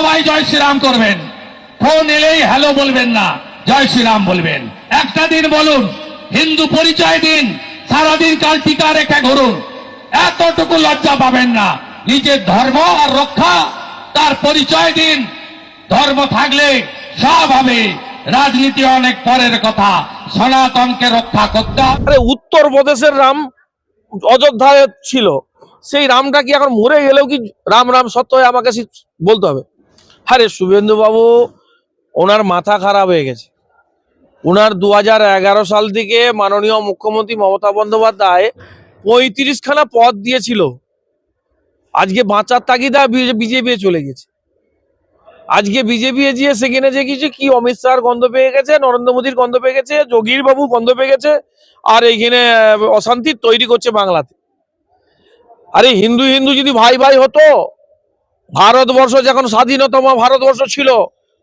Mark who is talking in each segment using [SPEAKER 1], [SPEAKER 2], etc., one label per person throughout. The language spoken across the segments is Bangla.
[SPEAKER 1] সবাই জয় শ্রীরাম করবেন ফোন এলেই হ্যালো বলবেন না জয় শ্রীরাম বলবেন একটা দিন বলুন হিন্দু পরিচয় দিন সারাদিন কাল টিকা রেখে ঘুরুন এতটুকু লজ্জা পাবেন না নিজের ধর্ম আর রক্ষা তার পরিচয় দিন ধর্ম থাকলে সব হবে রাজনীতি অনেক পরের কথা সনাতনকে রক্ষা করতে
[SPEAKER 2] আরে প্রদেশের রাম অযোধ্যায় ছিল সেই রামটা কি এখন মরে গেলেও কি রাম রাম সত্য আমাকে বলতে হবে আরে শুভেন্দুবাবু ওনার মাথা খারাপ হয়ে গেছে ওনার দু সাল থেকে মাননীয় মুখ্যমন্ত্রী মমতা বন্দ্যোপাধ্যায় পঁয়ত্রিশখানা পদ দিয়েছিল আজকে বাঁচার তাগিদা বিজেপি চলে গেছে আজকে বিজেপি এগিয়ে সেখানে যে কিছু কি অমিত শাহর গন্ধ পেয়ে গেছে নরেন্দ্র মোদীর গন্ধ পেয়ে গেছে যোগীর বাবু গন্ধ পেয়ে গেছে আর এইখানে অশান্তি তৈরি করছে বাংলাতে আরে হিন্দু হিন্দু যদি ভাই ভাই হতো ভারতবর্ষ যখন স্বাধীনতম ভারতবর্ষ ছিল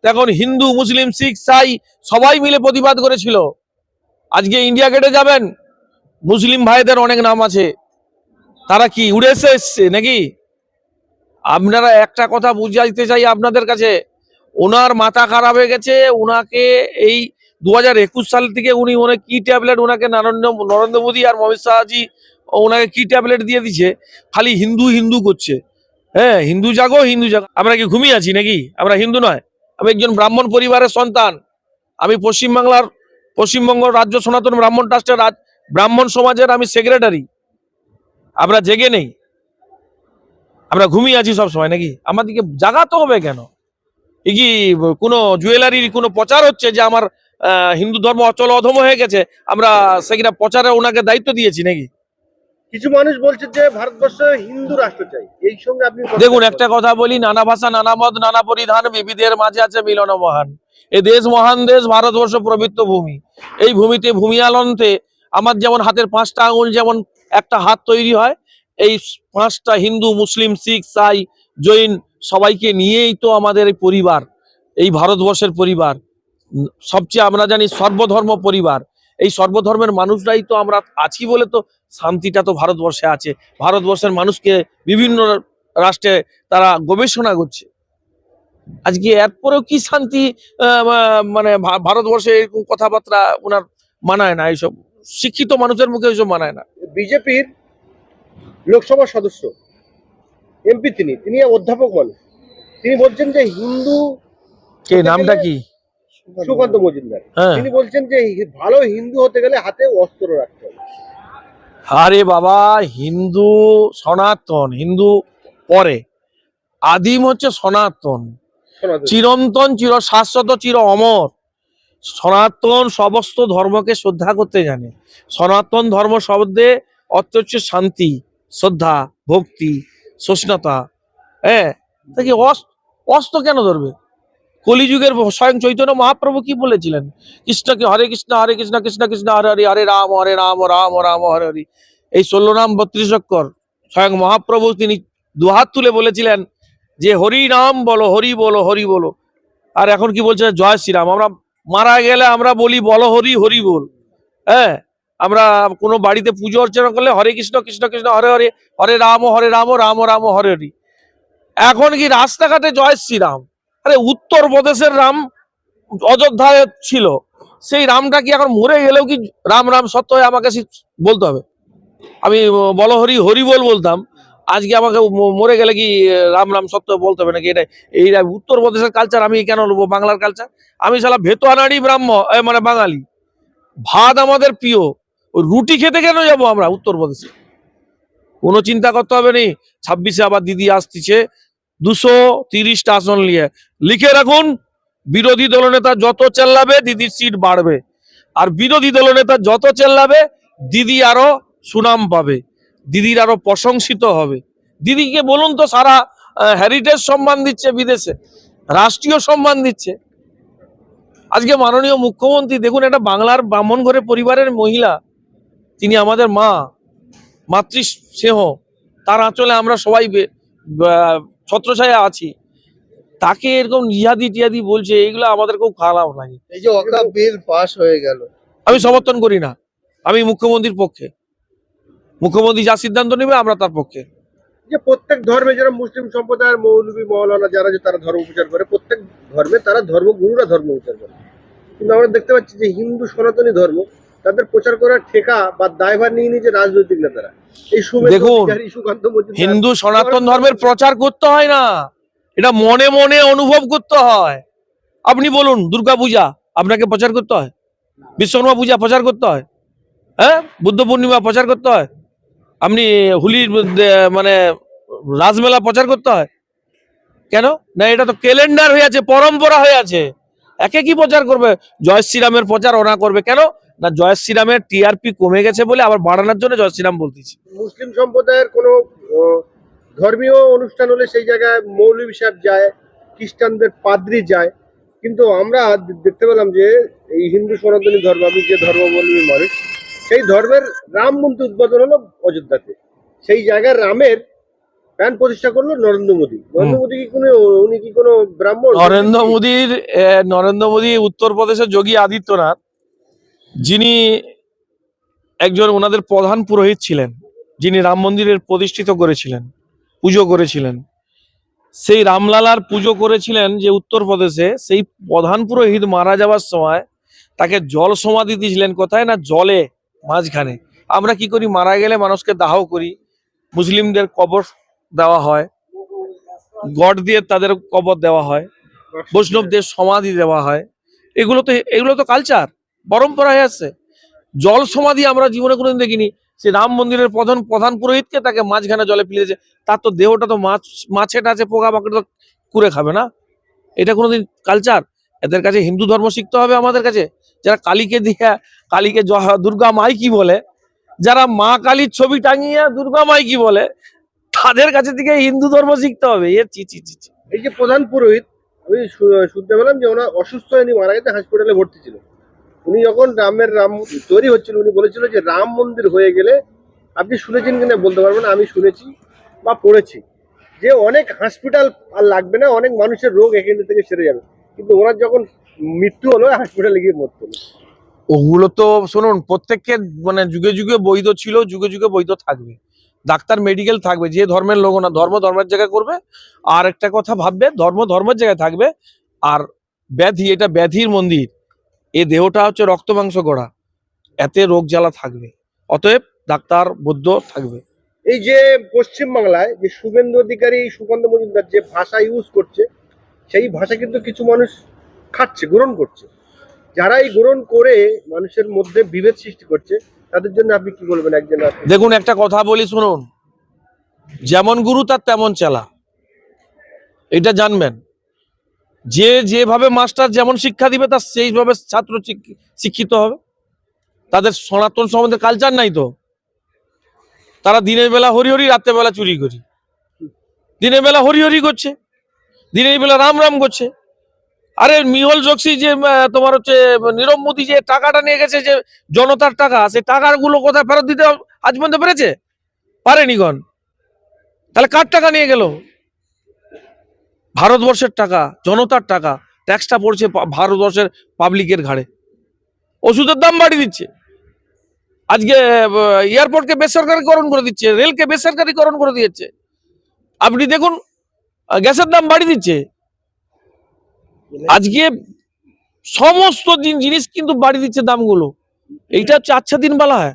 [SPEAKER 2] তখন হিন্দু মুসলিম শিখ সাই সবাই মিলে প্রতিবাদ করেছিল আজকে ইন্ডিয়া গেটে যাবেন মুসলিম ভাইদের অনেক নাম আছে তারা কি উড়ে এসে এসছে নাকি আপনারা একটা কথা বুঝাইতে চাই আপনাদের কাছে ওনার মাথা খারাপ হয়ে গেছে ওনাকে এই দু হাজার একুশ সাল থেকে উনি ওনার কি ট্যাবলেট ওনাকে নরেন্দ্র নরেন্দ্র মোদী আর অমিত শাহজি ওনাকে কি ট্যাবলেট দিয়ে দিছে খালি হিন্দু হিন্দু করছে হ্যাঁ হিন্দু জাগো হিন্দু জাগো আমরা কি ঘুমিয়ে আছি নাকি আমরা হিন্দু নয় আমি একজন ব্রাহ্মণ পরিবারের সন্তান আমি পশ্চিমবাংলার পশ্চিমবঙ্গ রাজ্য সনাতন ব্রাহ্মণ ট্রাস্টের ব্রাহ্মণ সমাজের আমি সেক্রেটারি আমরা জেগে নেই আমরা ঘুমিয়ে আছি সব সময় নাকি আমাদেরকে জাগাতে হবে কেন এ কি কোনো জুয়েলারির কোনো প্রচার হচ্ছে যে আমার হিন্দু ধর্ম অচল অধম হয়ে গেছে আমরা সেগুলা প্রচারে ওনাকে দায়িত্ব দিয়েছি নাকি কিছু মানুষ বলছে যে ভারতবর্ষ হিন্দু রাষ্ট্র চাই এই সঙ্গে আপনি দেখুন একটা কথা বলি নানা ভাষা নানা মত নানা পরিধান বিবিধের মাঝে আছে মিলন মহান এ দেশ মহান দেশ ভারতবর্ষ প্রবৃত্ত ভূমি এই ভূমিতে ভূমি আলন্তে আমার যেমন হাতের পাঁচটা আঙুল যেমন একটা হাত তৈরি হয় এই পাঁচটা হিন্দু মুসলিম শিখ সাই জৈন সবাইকে নিয়েই তো আমাদের এই পরিবার এই ভারতবর্ষের পরিবার সবচেয়ে আমরা জানি সর্বধর্ম পরিবার এই সর্বধর্মের মানুষরাই তো আমরা আছি বলে তো শান্তিটা তো ভারতবর্ষে আছে ভারতবর্ষের মানুষকে বিভিন্ন রাষ্ট্রে তারা গবেষণা করছে আজকে এরপরেও কি শান্তি মানে ভারতবর্ষে এরকম কথাবার্তা ওনার মানায় না এইসব শিক্ষিত মানুষের মুখে এইসব মানায় না বিজেপির লোকসভা সদস্য এমপি তিনি তিনি অধ্যাপক মানুষ তিনি বলছেন যে হিন্দু নামটা কি সুকান্ত মজুমদার হ্যাঁ। তিনি বলছেন যে ভালো হিন্দু হতে গেলে হাতে অস্ত্র রাখতে হবে আরে বাবা হিন্দু সনাতন হিন্দু পরে আদিম হচ্ছে সনাতন চিরন্তন চির শাশ্বত চির অমর সনাতন সমস্ত ধর্মকে শ্রদ্ধা করতে জানে সনাতন ধর্ম শব্দে অর্থ হচ্ছে শান্তি শ্রদ্ধা ভক্তি সহিষ্ণুতা হ্যাঁ অস্ত কেন ধরবে কলিযুগের স্বয়ং চৈতন্য মহাপ্রভু কি বলেছিলেন কৃষ্ণকে হরে কৃষ্ণ হরে কৃষ্ণ কৃষ্ণ কৃষ্ণ হরে হরি হরে রাম হরে রাম রাম রাম হরে হরি এই ষোলো নাম বত্রিশ অক্ষর স্বয়ং মহাপ্রভু তিনি দুহাত তুলে বলেছিলেন যে হরি নাম বলো হরি বলো হরি বলো আর এখন কি বলছে জয় শ্রীরাম আমরা মারা গেলে আমরা বলি বলো হরি হরি বল হ্যাঁ আমরা কোনো বাড়িতে পুজো অর্চনা করলে হরে কৃষ্ণ কৃষ্ণ কৃষ্ণ হরে হরে হরে রাম হরে রাম রাম রাম হরে হরি এখন কি রাস্তাঘাটে জয় শ্রীরাম আরে উত্তরপ্রদেশের রাম অযোধ্যায় ছিল সেই রামটা কি এখন মরে গেলেও কি রাম রাম সত্য হয়ে আমাকে বলতে হবে আমি বল হরি হরি বল বলতাম আজকে আমাকে মরে গেলে কি রাম রাম সত্য বলতে হবে নাকি এটা এই উত্তরপ্রদেশের কালচার আমি কেন নেবো বাংলার কালচার আমি সালা ভেতোয়ানাড়ি ব্রাহ্ম মানে বাঙালি ভাত আমাদের প্রিয় রুটি খেতে কেন যাব আমরা উত্তরপ্রদেশে কোনো চিন্তা করতে হবে নি ছাব্বিশে আবার দিদি আসতিছে দুশো তিরিশটা আসন নিয়ে লিখে রাখুন বিরোধী দলনেতা যত চেল্লাবে দিদির সিট বাড়বে আর বিরোধী দলনেতা যত চেল্লাবে দিদি আরো সুনাম পাবে দিদির আরো প্রশংসিত হবে দিদিকে বলুন তো সারা হেরিটেজ সম্মান দিচ্ছে বিদেশে রাষ্ট্রীয় সম্মান দিচ্ছে আজকে মাননীয় মুখ্যমন্ত্রী দেখুন একটা বাংলার ব্রাহ্মণ ঘরে পরিবারের মহিলা তিনি আমাদের মা মাতৃ স্নেহ তার আঁচলে আমরা সবাই ছত্রছায়া আছি তাকে এরকম ইয়াদি টিয়াদি বলছে এগুলো আমাদের খুব খারাপ লাগে এই যে অকা বিল পাস হয়ে গেল আমি সমর্থন করি না আমি মুখ্যমন্ত্রীর পক্ষে মুখ্যমন্ত্রী যা সিদ্ধান্ত নেবে আমরা তার পক্ষে যে প্রত্যেক ধর্মে যারা মুসলিম সম্প্রদায়ের মৌলবী মৌলানা যারা যে তারা ধর্ম প্রচার করে প্রত্যেক ধর্মে তারা ধর্মগুরুরা ধর্ম প্রচার করে কিন্তু আমরা দেখতে পাচ্ছি যে হিন্দু সনাতনী ধর্ম তাদের প্রচার করার ঠেকা বা দায়ভার নিয়ে নিয়ে রাজনৈতিক নেতারা এই দেখুন হিন্দু সনাতন ধর্মের প্রচার করতে হয় না এটা মনে মনে অনুভব করতে হয় আপনি বলুন দুর্গা পূজা আপনাকে প্রচার করতে হয় বিশ্বকর্মা পূজা প্রচার করতে হয় হ্যাঁ বুদ্ধ পূর্ণিমা প্রচার করতে হয় আপনি হুলির মানে রাজমেলা প্রচার করতে হয় কেন না এটা তো ক্যালেন্ডার হয়ে আছে পরম্পরা হয়ে আছে একে কি প্রচার করবে জয় শ্রীরামের প্রচার ওনা করবে কেন না জয় শ্রীরামের টিআরপি কমে গেছে বলে আবার বাড়ানোর জন্য জয় শ্রীরাম বলতেছি মুসলিম সম্প্রদায়ের কোনো ধর্মীয় অনুষ্ঠান হলে সেই জায়গায় মৌলিক সাহেব যায় খ্রিস্টানদের পাদ্রি যায় কিন্তু আমরা দেখতে পেলাম যে এই হিন্দু সনাতনী ধর্ম আমি যে ধর্মাবলম্বী মানুষ সেই ধর্মের রাম মন্দির উদ্বোধন হলো অযোধ্যাতে সেই জায়গায় রামের প্যান প্রতিষ্ঠা করলো নরেন্দ্র মোদী নরেন্দ্র মোদী কি কোনো উনি কি কোনো ব্রাহ্মণ নরেন্দ্র মোদীর নরেন্দ্র মোদী উত্তরপ্রদেশের যোগী আদিত্যনাথ যিনি একজন ওনাদের প্রধান পুরোহিত ছিলেন যিনি রাম মন্দিরের প্রতিষ্ঠিত করেছিলেন পুজো করেছিলেন সেই রামলালার পুজো করেছিলেন যে উত্তরপ্রদেশে সেই প্রধান পুরোহিত মারা যাওয়ার সময় তাকে জল সমাধি দিয়েছিলেন কোথায় না জলে মাঝখানে আমরা কি করি মারা গেলে মানুষকে দাহ করি মুসলিমদের কবর দেওয়া হয় গড দিয়ে তাদের কবর দেওয়া হয় বৈষ্ণবদের সমাধি দেওয়া হয় এগুলো তো এগুলো তো কালচার পরম্পরা হয়ে আসছে জল সমাধি আমরা জীবনে কোনোদিন দেখিনি সে রাম মন্দিরের প্রধান প্রধান পুরোহিতকে তাকে মাঝখানে জলে ফেলেছে তার তো দেহটা তো মাছ মাছে টাছে পোকা পাকড় তো কুড়ে খাবে না এটা কোনোদিন কালচার এদের কাছে হিন্দু ধর্ম শিখতে হবে আমাদের কাছে যারা কালীকে দিয়ে কালীকে দুর্গা মাই কি বলে যারা মা কালীর ছবি টাঙিয়ে দুর্গা মাই কি বলে তাদের কাছে থেকে হিন্দু ধর্ম শিখতে হবে এ চি চি চি এই যে প্রধান পুরোহিত আমি শুনতে পেলাম যে ওনার অসুস্থ হয়নি মারা গেছে হসপিটালে ভর্তি ছিল উনি যখন রামের রাম তৈরি হচ্ছিল উনি বলেছিল যে রাম মন্দির হয়ে গেলে আপনি শুনেছেন কিনা বলতে পারবেন আমি শুনেছি বা পড়েছি যে অনেক হসপিটাল আর লাগবে না অনেক মানুষের রোগ এখান থেকে সেরে যাবে কিন্তু ওরা যখন মৃত্যু হলো হসপিটালে গিয়ে মরতে ওগুলো তো শুনুন প্রত্যেককে মানে যুগে যুগে বৈধ ছিল যুগে যুগে বৈধ থাকবে ডাক্তার মেডিকেল থাকবে যে ধর্মের লোক না ধর্ম ধর্মের জায়গায় করবে আর একটা কথা ভাববে ধর্ম ধর্মের জায়গায় থাকবে আর ব্যাধি এটা ব্যাধির মন্দির এ দেহটা হচ্ছে রক্ত মাংস গড়া এতে রোগ জ্বালা থাকবে অতএব ডাক্তার বৌদ্ধ থাকবে এই যে পশ্চিমবাংলায় যে শুভেন্দু অধিকারী সুগন্ধ মজুমদার যে ভাষা ইউজ করছে সেই ভাষা কিন্তু কিছু মানুষ খাচ্ছে গ্রহণ করছে যারা এই গ্রহণ করে মানুষের মধ্যে বিভেদ সৃষ্টি করছে তাদের জন্য আপনি কি বলবেন একজন দেখুন একটা কথা বলি শুনুন যেমন গুরু তার তেমন চালা এটা জানবেন যে যেভাবে মাস্টার যেমন শিক্ষা দিবে তার সেইভাবে ছাত্র শিক্ষিত হবে তাদের সনাতন সম্বন্ধে কালচার নাই তো তারা দিনের বেলা হরি রাতের বেলা চুরি করি দিনের বেলা হরিহরি করছে দিনের বেলা রাম রাম করছে আরে মিহল জক্সি যে তোমার হচ্ছে নীরব মোদী যে টাকাটা নিয়ে গেছে যে জনতার টাকা সে টাকাগুলো কোথায় ফেরত দিতে আজ পর্যন্ত পেরেছে পারেনি গণ তাহলে কার টাকা নিয়ে গেল ভারতবর্ষের টাকা জনতার টাকা ট্যাক্সটা পড়ছে ভারতবর্ষের পাবলিকের ঘাড়ে ওষুধের দাম বাড়িয়ে দিচ্ছে আজকে এয়ারপোর্টকে বেসরকারিকরণ করে দিচ্ছে রেলকে বেসরকারিকরণ করে দিয়েছে আপনি দেখুন গ্যাসের দাম বাড়িয়ে দিচ্ছে আজকে সমস্ত জিনিস কিন্তু বাড়িয়ে দিচ্ছে দামগুলো এইটা হচ্ছে আচ্ছা দিন বলা হয়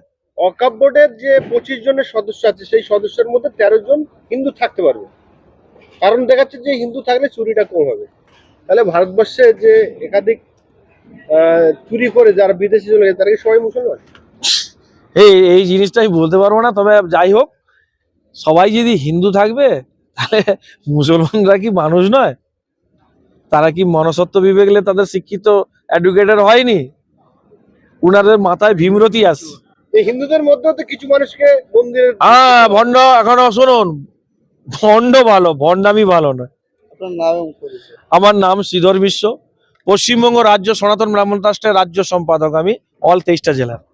[SPEAKER 2] অকাপ বোর্ডের যে পঁচিশ জনের সদস্য আছে সেই সদস্যের মধ্যে তেরো জন হিন্দু থাকতে পারবে কারণ দেখাচ্ছে যে হিন্দু থাকলে চুরিটা কম হবে তাহলে ভারতবর্ষে যে একাধিক চুরি করে যারা বিদেশে চলে গেছে তারা কি সবাই মুসলমান এই এই জিনিসটা আমি বলতে পারবো না তবে যাই হোক সবাই যদি হিন্দু থাকবে তাহলে মুসলমানরা কি মানুষ নয় তারা কি মনসত্ব বিবেকলে তাদের শিক্ষিত অ্যাডুকেটেড হয়নি উনাদের মাথায় ভীমরতি এই হিন্দুদের মধ্যে তো কিছু মানুষকে মন্দির হ্যাঁ ভণ্ড এখনো শুনুন ভণ্ড ভালো ভণ্ডামি ভালো নয় আমার নাম শ্রীধর মিশ্র পশ্চিমবঙ্গ রাজ্য সনাতন ব্রাহ্মণ ট্রাস্টের রাজ্য সম্পাদক আমি অল তেইশটা জেলার